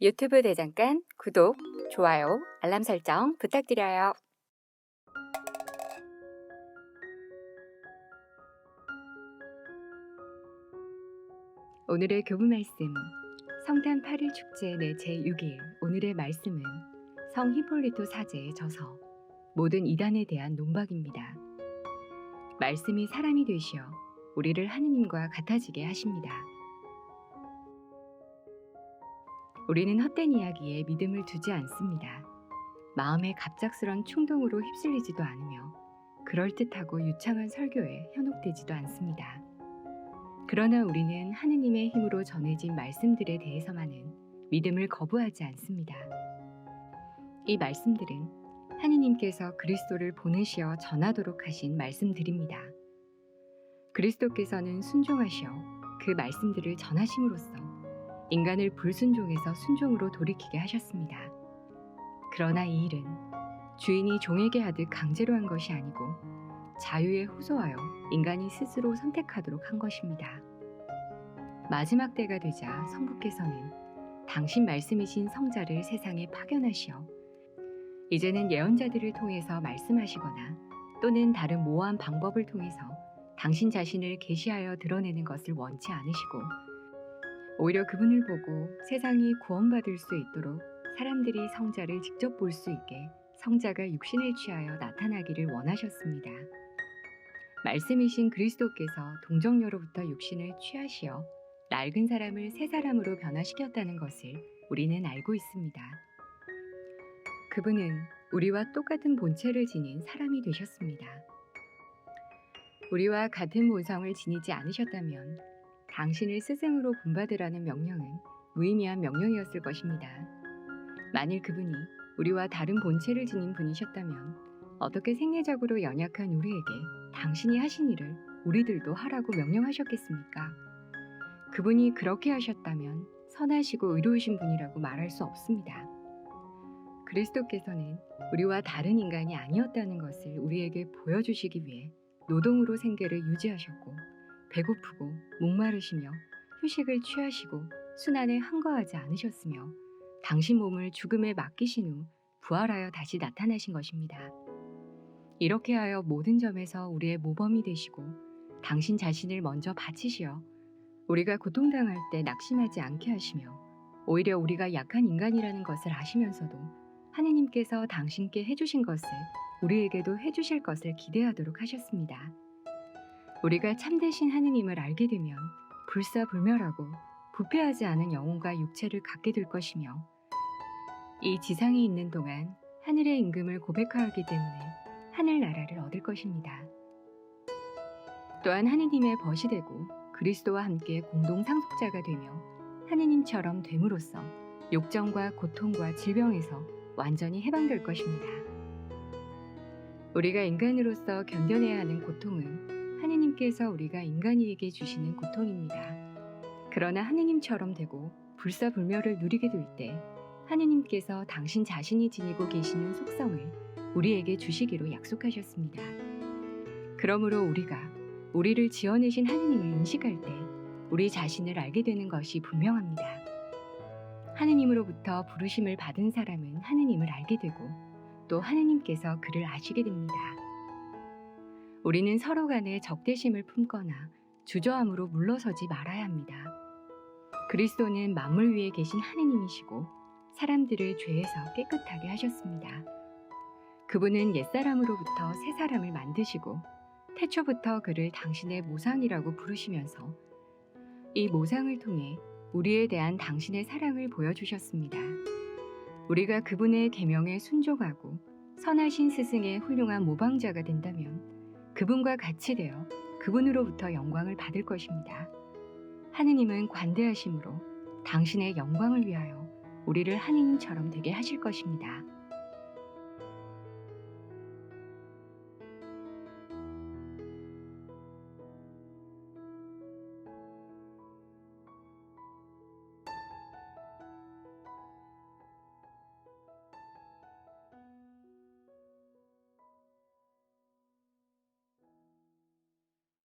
유튜브 대장간 구독, 좋아요, 알람 설정 부탁드려요. 오늘의 교부 말씀 성탄 8일 축제 내 제6일 오늘의 말씀은 성 히폴리토 사제의 저서 모든 이단에 대한 논박입니다. 말씀이 사람이 되시어 우리를 하느님과 같아지게 하십니다. 우리는 헛된 이야기에 믿음을 두지 않습니다. 마음의 갑작스런 충동으로 휩쓸리지도 않으며 그럴듯하고 유창한 설교에 현혹되지도 않습니다. 그러나 우리는 하느님의 힘으로 전해진 말씀들에 대해서만은 믿음을 거부하지 않습니다. 이 말씀들은 하느님께서 그리스도를 보내시어 전하도록 하신 말씀들입니다. 그리스도께서는 순종하시어 그 말씀들을 전하심으로써 인간을 불순종에서 순종으로 돌이키게 하셨습니다. 그러나 이 일은 주인이 종에게 하듯 강제로 한 것이 아니고 자유에 호소하여 인간이 스스로 선택하도록 한 것입니다. 마지막 때가 되자 성부께서는 당신 말씀이신 성자를 세상에 파견하시어 이제는 예언자들을 통해서 말씀하시거나 또는 다른 모호한 방법을 통해서 당신 자신을 계시하여 드러내는 것을 원치 않으시고 오히려 그분을 보고 세상이 구원받을 수 있도록 사람들이 성자를 직접 볼 수 있게 성자가 육신을 취하여 나타나기를 원하셨습니다. 말씀이신 그리스도께서 동정녀로부터 육신을 취하시어 낡은 사람을 새 사람으로 변화시켰다는 것을 우리는 알고 있습니다. 그분은 우리와 똑같은 본체를 지닌 사람이 되셨습니다. 우리와 같은 본성을 지니지 않으셨다면 당신을 스승으로 본받으라는 명령은 무의미한 명령이었을 것입니다. 만일 그분이 우리와 다른 본체를 지닌 분이셨다면 어떻게 생리적으로 연약한 우리에게 당신이 하신 일을 우리들도 하라고 명령하셨겠습니까? 그분이 그렇게 하셨다면 선하시고 의로우신 분이라고 말할 수 없습니다. 그리스도께서는 우리와 다른 인간이 아니었다는 것을 우리에게 보여주시기 위해 노동으로 생계를 유지하셨고 배고프고 목마르시며 휴식을 취하시고 순환에 한거하지 않으셨으며 당신 몸을 죽음에 맡기신 후 부활하여 다시 나타나신 것입니다. 이렇게 하여 모든 점에서 우리의 모범이 되시고 당신 자신을 먼저 바치시어 우리가 고통당할 때 낙심하지 않게 하시며 오히려 우리가 약한 인간이라는 것을 아시면서도 하느님께서 당신께 해주신 것을 우리에게도 해주실 것을 기대하도록 하셨습니다. 우리가 참되신 하느님을 알게 되면 불사불멸하고 부패하지 않은 영혼과 육체를 갖게 될 것이며 이 지상에 있는 동안 하늘의 임금을 고백하였기 때문에 하늘나라를 얻을 것입니다. 또한 하느님의 벗이 되고 그리스도와 함께 공동 상속자가 되며 하느님처럼 됨으로써 욕정과 고통과 질병에서 완전히 해방될 것입니다. 우리가 인간으로서 견뎌내야 하는 고통은 하느님께서 우리가 인간이에게 주시는 고통입니다. 그러나 하느님처럼 되고 불사불멸을 누리게 될 때 하느님께서 당신 자신이 지니고 계시는 속성을 우리에게 주시기로 약속하셨습니다. 그러므로 우리가 우리를 지어내신 하느님을 인식할 때 우리 자신을 알게 되는 것이 분명합니다. 하느님으로부터 부르심을 받은 사람은 하느님을 알게 되고 또 하느님께서 그를 아시게 됩니다. 우리는 서로 간에 적대심을 품거나 주저함으로 물러서지 말아야 합니다. 그리스도는 만물 위에 계신 하느님이시고 사람들을 죄에서 깨끗하게 하셨습니다. 그분은 옛사람으로부터 새 사람을 만드시고 태초부터 그를 당신의 모상이라고 부르시면서 이 모상을 통해 우리에 대한 당신의 사랑을 보여주셨습니다. 우리가 그분의 계명에 순종하고 선하신 스승의 훌륭한 모방자가 된다면 그분과 같이 되어 그분으로부터 영광을 받을 것입니다. 하느님은 관대하심으로 당신의 영광을 위하여 우리를 하느님처럼 되게 하실 것입니다.